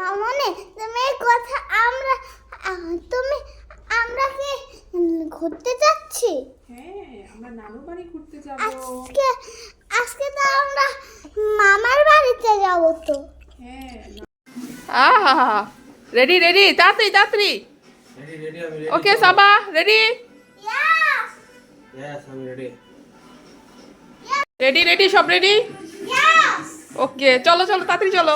মামনে তুমি এই কথা আমরা তুমি আমরা কি ঘুরতে যাচ্ছি? হ্যাঁ আমরা নানু বাড়ি ঘুরতে যাব। আজকে আজকে তো আমরা মামার বাড়িতে যাব তো। হ্যাঁ আহা রেডি রেডি তাড়াতাড়ি তাড়াতাড়ি। Ready, ready, I'm ready. Okay Saba ready. Yes! Yes, I'm ready. Ready ready সব রেডি? Yes! ওকে চলো চলো তাড়াতাড়ি চলো।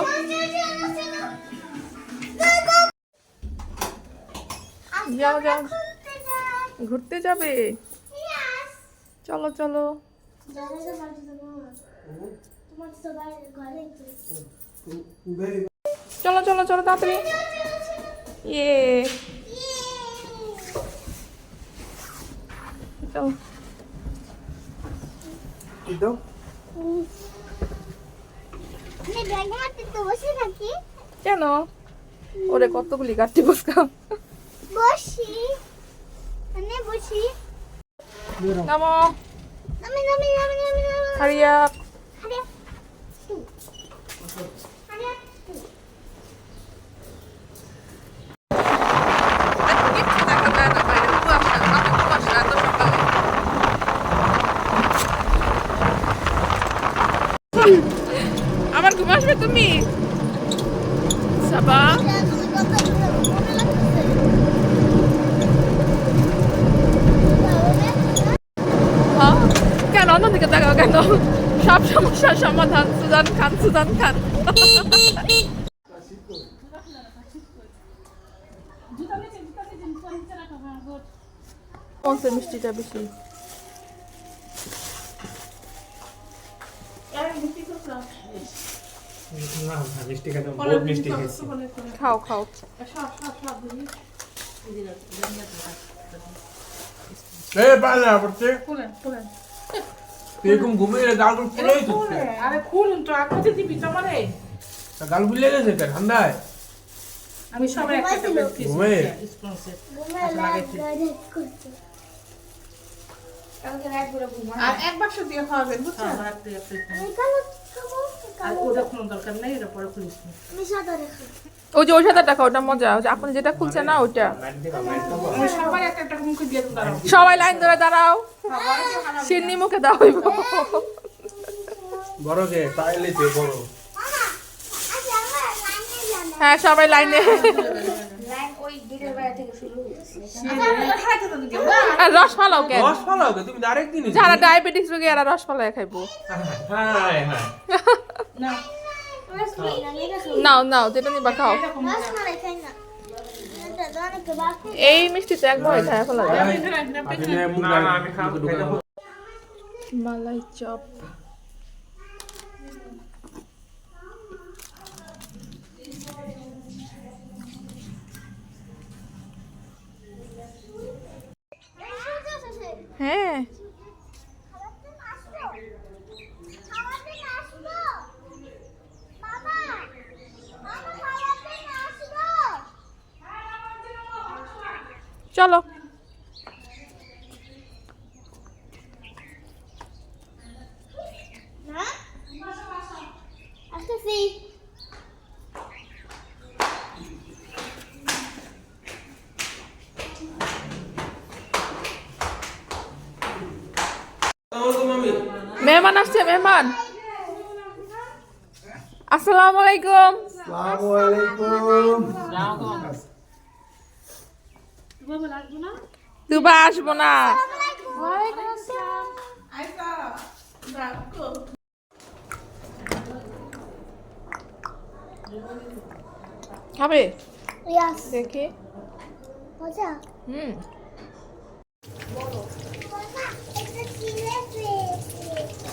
যাও, যাও। ঘুরতে যাবে? চলো চলো। চলো চলো চলো তাড়াতাড়ি। ইয়ে। কেন? ওরে কতগুলি কাটতে বসকাম বসি। মানে বসি। নামো। নামি নামি নামি নামি নামি। Hurry up Hurry up. Hurry up. আমার ঘুম আসবে তুমি সাবা হ্যাঁ? কেন অন্যদিকে তাকাও কেন সব সমস্যার সমাধান সুজান খান সুজান খান কোনসে মিষ্টিটা বেশি না মিষ্টি খেতে বহুত মিষ্টি খেয়েছি খাও খাও এ পালা পড়ছে তুই এরকম ঘুমিয়ে গাল ফুলেই আরে খুলুন তো আপনাদের দিবি তো গাল ফুলে গেছে ঠান্ডায় আমি সবাই একটা একটা আর এক বাক্স দিয়ে খাওয়াবেন বুঝছেন? ওটা সাদা রেখা ওই যে ওই সাদা টাকা ওটা মজা। আপনি যেটা খুলছে না সবাই দিন দাঁড়াও। সবাই লাইন ধরে দাঁড়াও। সিন্নি মুখে বড় তাইলে বড়। জানা হ্যাঁ সবাই লাইনে। আর রস ফালাও কেন রস ফালাও কে তুমি আরেক দিন যারা ডায়াবেটিস রোগী এরা রস খাইবো। হ্যাঁ হ্যাঁ। নাও নাও যেটা নিবা খাও। এই মিষ্টি তো একবার খায় ফেলা মালাই চপ। হ্যাঁ। চলো। আসতেছি। মামি মেহমান আসছে মেহমান? আসসালামু আলাইকুম। দুবা আসব না। খাবে? দেখি। হুম মজা এটা চিলেছে কি ছিঁড়েছে এটা বাবার উইটা এটা লাগবে বাবা লাগাই দাও কি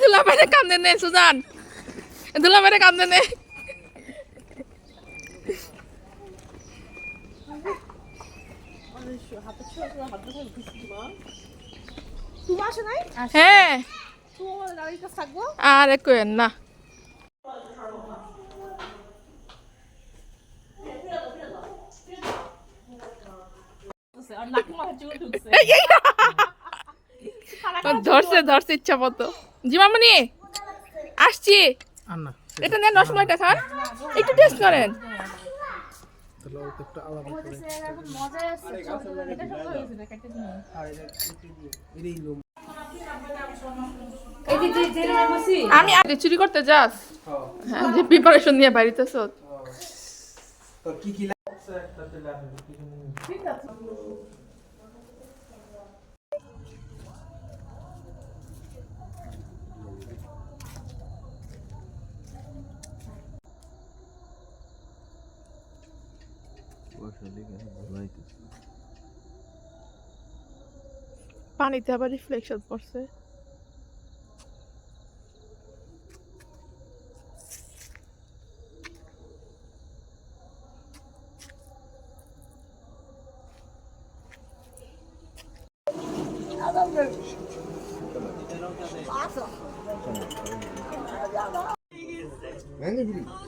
দুলা ভাইরে কামদে নে সুজান দুলা ভাইরে কামদে নে আর আরে কেন না ধরছে ধরছে ইচ্ছা মতো জিমামনি আসছি। এটা নেন রসমালাইটা খান একটু টেস্ট করেন। আমি আগে চুরি করতে যাস? হ্যাঁ যে প্রিপারেশন নিয়ে বাড়িতেছ তো কি কি পানিতে আবার রিফ্লেকশন পড়ছে Thank you.